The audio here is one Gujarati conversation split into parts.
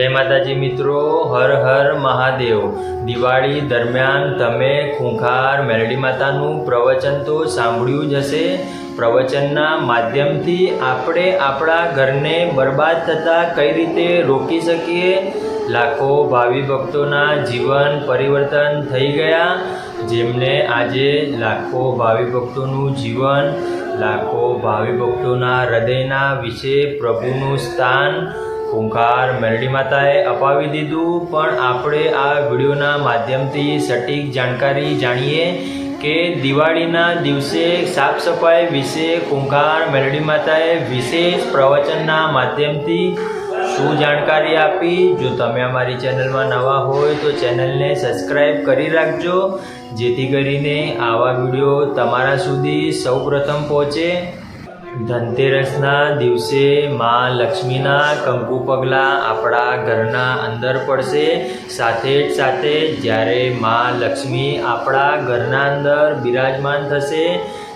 જય માતાજી મિત્રો, હર હર મહાદેવ. દિવાળી દરમિયાન તમે ખૂંખાર મેલડી માતાનું પ્રવચન તો સાંભળ્યું જ હશે. પ્રવચનના માધ્યમથી આપણે આપણા ઘરને બરબાદ થતાં કઈ રીતે રોકી શકીએ? લાખો ભાવિ ભક્તોના જીવન પરિવર્તન થઈ ગયા. જેમને આજે લાખો ભાવિ ભક્તોનું જીવન, લાખો ભાવિ ભક્તોના હૃદયના વિશે પ્રભુનું સ્થાન ઓંકાર મેરડી માતાએ અપાવી દીધું, પણ આપણે આ વિડીયોના માધ્યમથી સટીક જાણકારી જાણીએ કે દિવાળીના દિવસે સાફ સફાઈ વિશે કુંભાર મેલડી માતાએ વિશેષ પ્રવચનના માધ્યમથી શું જાણકારી આપી? જો તમે અમારી ચેનલમાં નવા હોય તો ચેનલને સબસ્ક્રાઈબ કરી રાખજો, જેથી કરીને આવા વીડિયો તમારા સુધી સૌપ્રથમ પહોંચે. ધનતેરસના દિવસે માં લક્ષ્મીના કંકુ પગલાં આપણા ઘરના અંદર પડશે. સાથે જ સાથે જ્યારે માં લક્ષ્મી આપણા ઘરના અંદર બિરાજમાન થશે,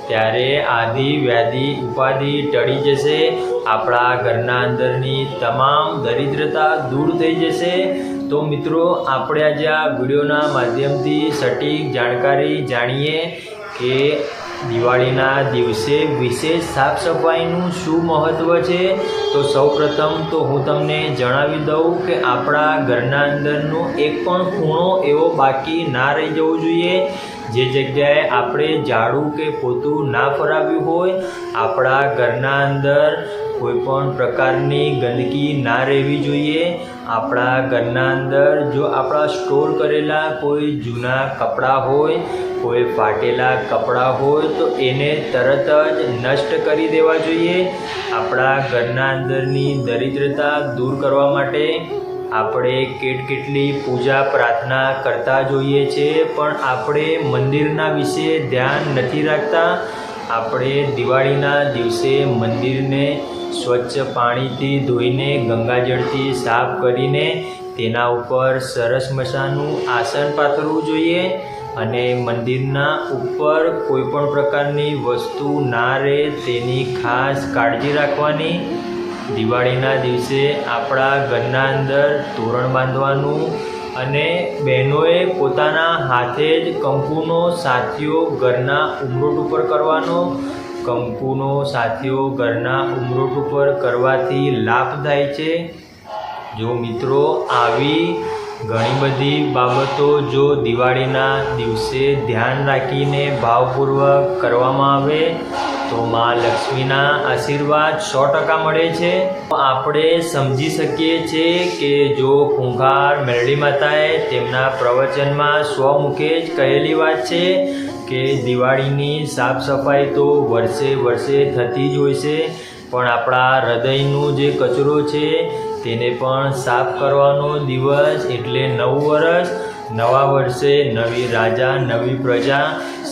ત્યારે આદિ, વ્યાધિ, ઉપાધિ ટળી જશે. આપણા ઘરના અંદરની તમામ દરિદ્રતા દૂર થઈ જશે. તો મિત્રો, આપણે આજે આ વિડીયોના માધ્યમથી સટીક જાણકારી જાણીએ કે દિવાળીના દિવસે વિશેષ સાફ સફાઈનું શું મહત્ત્વ છે? તો સૌપ્રથમ તો હું તમને જણાવી દઉં કે આપણા ઘરના અંદરનો એક પણ ખૂણો એવો બાકી ના રહી જવો જોઈએ. જે જગ્યાએ આપણે ઝાડુ કે પોતું ના ફરાવ્યું હોય, આપણા ઘરના અંદર કોઈ પણ પ્રકારની ગંદકી ના રહેવી જોઈએ. આપણા ઘરના અંદર જો આપણા સ્ટોર કરેલા કોઈ જૂના કપડાં હોય, કોઈ ફાટેલા કપડાં હોય, તો એને તરત જ નષ્ટ કરી દેવા જોઈએ. આપણા ઘરના અંદરની દરિદ્રતા દૂર કરવા માટે આપણે કેટ કેટલી પૂજા પ્રાર્થના કરતા જોઈએ છે, પણ આપણે મંદિરના વિશે ધ્યાન નથી રાખતા. આપણે દિવાળીના દિવસે મંદિરને સ્વચ્છ પાણીથી ધોઈને, ગંગાજળથી સાફ કરીને તેના ઉપર સરસ મજાનું આસન પાથરવું જોઈએ અને મંદિરના ઉપર કોઈપણ પ્રકારની વસ્તુ ના રહે તેની ખાસ કાળજી રાખવાની. દિવાળીના દિવસે આપણા ઘરના અંદર તોરણ બાંધવાનું અને બહેનોએ પોતાના હાથે જ કંકુનો સાથીઓ ઘરના ઉમરોટ ઉપર કરવાનો. કંકુનો સાથીઓ ઘરના ઉમરોટ ઉપર કરવાથી લાભ થાય છે. જો મિત્રો, આવી ઘણી બધી બાબતો જો દિવાળીના દિવસે ધ્યાન રાખીને ભાવપૂર્વક કરવામાં આવે તો માં લક્ષ્મીના આશીર્વાદ સો ટકા મળે છે. આપણે સમજી શકીએ છીએ કે જો ખૂંખાર મેરડી માતાએ તેમના પ્રવચનમાં સ્વમુખે જ કહેલી વાત છે કે દિવાળીની સાફ સફાઈ તો વર્ષે વર્ષે થતી જ હોય છે, પણ આપણા હૃદયનું જે કચરો છે તેને પણ સાફ કરવાનો દિવસ એટલે નવું વર્ષ, નવા વર્ષે નવી રાજા, નવી પ્રજા,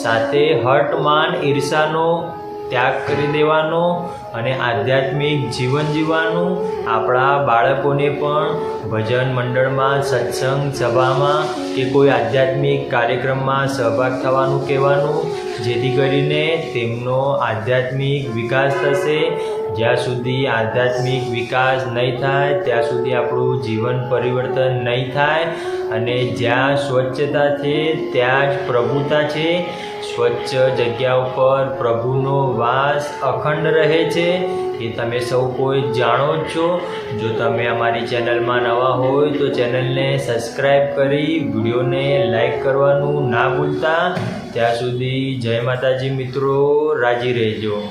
સાથે હટ માન ઈર્ષાનો ત્યાગ કરી દેવાનો અને આધ્યાત્મિક જીવન જીવવાનું. આપણા બાળકોને પણ ભજન મંડળમાં, સત્સંગ સભામાં કે કોઈ આધ્યાત્મિક કાર્યક્રમમાં સહભાગ થવાનું કહેવાનું. જેથી કરીને તેમનો આધ્યાત્મિક વિકાસ થશે. જ્યાં સુધી આધ્યાત્મિક વિકાસ નહીં થાય, ત્યાં સુધી આપણું જીવન પરિવર્તન નહીં થાય. અને જ્યાં સ્વચ્છતા છે, ત્યાં જ પ્રભુતા છે. સ્વચ્છ જગ્યા ઉપર પ્રભુનો વાસ અખંડ રહે છે. એ તમે સૌ કોઈ જાણો જ છો. જો તમે અમારી ચેનલમાં નવા હોય, તો ચેનલને સબસ્ક્રાઈબ કરી વિડીયોને લાઈક કરવાનું ના ભૂલતા. ત્યાં સુધી જય માતાજી મિત્રો, રાજી રહેજો.